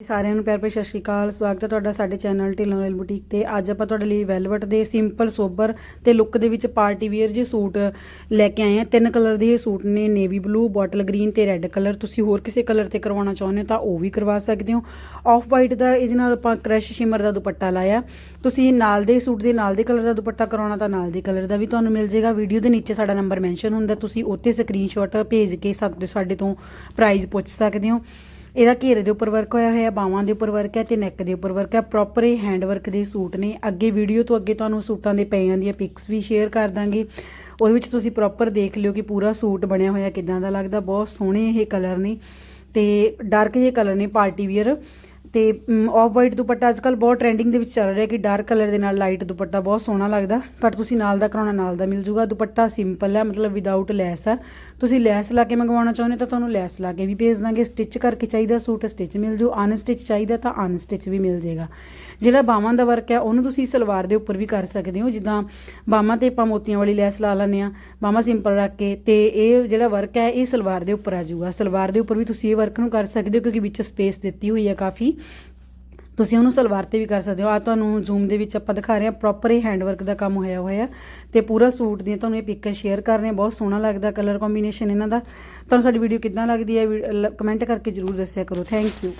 ਸਾਰਿਆਂ ਨੂੰ ਪਿਆਰ ਭਰੀ ਸਤਿ ਸ਼੍ਰੀ ਅਕਾਲ। ਸਵਾਗਤ ਹੈ ਤੁਹਾਡਾ ਸਾਡੇ ਚੈਨਲ ਢਿੱਲੋਂ ਰੈਲ ਬੁਟੀਕ ਤੇ। ਅੱਜ ਆਪਾਂ ਤੁਹਾਡੇ ਲਈ ਵੈਲਵਟ ਦੇ ਸਿੰਪਲ, ਸੋਬਰ ਤੇ ਲੁੱਕ ਦੇ ਵਿੱਚ ਪਾਰਟੀ ਵੇਅਰ ਜੇ ਸੂਟ ਲੈ ਕੇ ਆਏ ਆ ਤਿੰਨ ਕਲਰ ਦੇ ਇਹ ਸੂਟ ਨੇ, ਨੇਵੀ ਬਲੂ, ਬੋਟਲ ਗ੍ਰੀਨ ਤੇ ਰੈੱਡ ਕਲਰ। ਤੁਸੀਂ ਹੋਰ ਕਿਸੇ ਕਲਰ ਤੇ ਕਰਵਾਉਣਾ ਚਾਹੁੰਦੇ ਹੋ ਤਾਂ ਉਹ ਵੀ ਕਰਵਾ ਸਕਦੇ ਹੋ। ਆਫ ਵਾਈਟ ਦਾ ਇਹਦੇ ਨਾਲ ਆਪਾਂ ਕ੍ਰਸ਼ ਸ਼ਿਮਰ ਦਾ ਦੁਪੱਟਾ ਲਾਇਆ। ਤੁਸੀਂ ਨਾਲ ਦੇ ਸੂਟ ਦੇ, ਨਾਲ ਦੇ ਕਲਰ ਦਾ ਦੁਪੱਟਾ ਕਰਵਾਉਣਾ ਤਾਂ ਨਾਲ ਦੇ ਕਲਰ ਦਾ ਵੀ ਤੁਹਾਨੂੰ ਮਿਲ ਜਾਏਗਾ। ਵੀਡੀਓ ਦੇ ਨੀਚੇ ਸਾਡਾ ਨੰਬਰ ਮੈਂਸ਼ਨ ਹੁੰਦਾ, ਤੁਸੀਂ ਉੱਤੇ ਸਕਰੀਨਸ਼ਾਟ ਭੇਜ ਕੇ ਸਾਡੇ ਸਾਡੇ ਤੋਂ ਪ੍ਰਾਈਸ ਪੁੱਛ ਸਕਦੇ ਹੋ। ਇਹਦਾ ਘੇਰੇ ਦੇ ਉੱਪਰ ਵਰਕ ਹੋਇਆ ਹੋਇਆ, ਬਾਹਾਂ ਦੇ ਉੱਪਰ ਵਰਕ ਹੈ ਤੇ ਨੈਕ ਦੇ ਉੱਪਰ ਵਰਕ ਹੈ। ਪ੍ਰੋਪਰ ਇਹ ਹੈਂਡ ਵਰਕ ਦੇ ਸੂਟ ਨੇ। ਅੱਗੇ ਵੀਡੀਓ ਤੋਂ ਅੱਗੇ ਤੁਹਾਨੂੰ ਸੂਟਾਂ ਦੇ ਪਈਆਂ ਦੀਆਂ ਪਿਕਸ ਵੀ ਸ਼ੇਅਰ ਕਰ ਦਾਂਗੇ। ਉਹਦੇ ਵਿੱਚ ਤੁਸੀਂ ਪ੍ਰੋਪਰ ਦੇਖ ਲਿਓ ਕਿ ਪੂਰਾ ਸੂਟ ਬਣਿਆ ਹੋਇਆ ਕਿਦਾਂ ਦਾ ਲੱਗਦਾ। ਬਹੁਤ ਸੋਹਣੇ ਇਹ ਕਲਰ ਨੇ ਤੇ ਡਾਰਕ ਜਿਹੇ ਕਲਰ ਨੇ ਪਾਰਟੀ ਵੀਅਰ ਤੇ ਆਫ ਵਾਈਟ ਦੁਪੱਟਾ ਅੱਜ ਅੱਜਕੱਲ ਬਹੁਤ ਟ੍ਰੈਂਡਿੰਗ ਦੇ ਵਿੱਚ ਚੱਲ ਰਿਹਾ ਕਿ ਡਾਰਕ ਕਲਰ ਦੇ ਨਾਲ ਲਾਈਟ ਦੁਪੱਟਾ ਬਹੁਤ ਸੋਹਣਾ ਲੱਗਦਾ। ਪਰ ਤੁਸੀਂ ਨਾਲ ਦਾ ਕਰਾਉਣਾ ਨਾਲ ਦਾ ਮਿਲ ਜੂਗਾ। ਦੁਪੱਟਾ ਸਿੰਪਲ ਹੈ, ਮਤਲਬ ਵਿਦਆਊਟ ਲੈਸ ਆ ਤੁਸੀਂ ਲੈਸ ਲਾ ਕੇ ਮੰਗਵਾਉਣਾ ਚਾਹੁੰਦੇ ਤਾਂ ਤੁਹਾਨੂੰ ਲੈਸ ਲਾ ਕੇ ਵੀ ਭੇਜ ਦਾਂਗੇ। ਸਟਿਚ ਕਰਕੇ ਚਾਹੀਦਾ ਸੂਟ ਸਟਿਚ ਮਿਲ ਜੂ। ਅਨਸਟਿਚ ਚਾਹੀਦਾ ਤਾਂ ਅਨਸਟਿਚ ਵੀ ਮਿਲ ਜਾਏਗਾ ਜਿਹੜਾ ਬਾਹਾਂ ਦਾ ਵਰਕ ਹੈ, ਉਹਨੂੰ ਤੁਸੀਂ ਸਲਵਾਰ ਦੇ ਉੱਪਰ ਵੀ ਕਰ ਸਕਦੇ ਹੋ। ਜਿੱਦਾਂ ਬਾਹਾਂ ਤੇ ਆਪਾਂ ਮੋਤੀਆਂ ਵਾਲੀ ਲੈਸ ਲਾ ਲੈਂਦੇ ਆ ਬਾਹਾਂ ਸਿੰਪਲ ਰੱਖ ਕੇ ਤੇ ਇਹ ਜਿਹੜਾ ਵਰਕ ਹੈ, ਇਹ ਸਲਵਾਰ ਦੇ ਉੱਪਰ ਆ ਜਾਊਗਾ ਸਲਵਾਰ ਦੇ ਉੱਪਰ ਵੀ ਤੁਸੀਂ ਇਹ ਵਰਕ ਨੂੰ ਕਰ ਸਕਦੇ ਹੋ, ਕਿਉਂਕਿ ਵਿੱਚ ਸਪੇਸ ਦਿੱਤੀ ਹੋਈ ਹੈ ਕਾਫੀ। ਤੁਸੀਂ ਉਹਨੂੰ ਸਲਵਾਰ ਤੇ ਵੀ ਕਰ ਸਕਦੇ ਹੋ। ਆ ਤੁਹਾਨੂੰ ਜ਼ੂਮ ਦੇ ਵਿੱਚ ਆਪਾਂ ਦਿਖਾ ਰਹੇ ਹਾਂ। ਪ੍ਰੋਪਰ ਹੀ ਹੈਂਡਵਰਕ ਦਾ ਕੰਮ ਹੋਇਆ ਹੋਇਆ ਤੇ ਪੂਰਾ ਸੂਟ ਦੀਆਂ ਤੁਹਾਨੂੰ ਇਹ ਪਿਕ ਸ਼ੇਅਰ ਕਰ ਰਹੇ ਹਾਂ। ਬਹੁਤ ਸੋਹਣਾ ਲੱਗਦਾ ਕਲਰ ਕੰਬੀਨੇਸ਼ਨ ਇਹਨਾਂ ਦਾ। ਤੁਹਾਨੂੰ ਸਾਡੀ ਵੀਡੀਓ ਕਿੱਦਾਂ ਲੱਗਦੀ ਹੈ ਕਮੈਂਟ ਕਰਕੇ ਜਰੂਰ ਦੱਸਿਆ ਕਰੋ। Thank you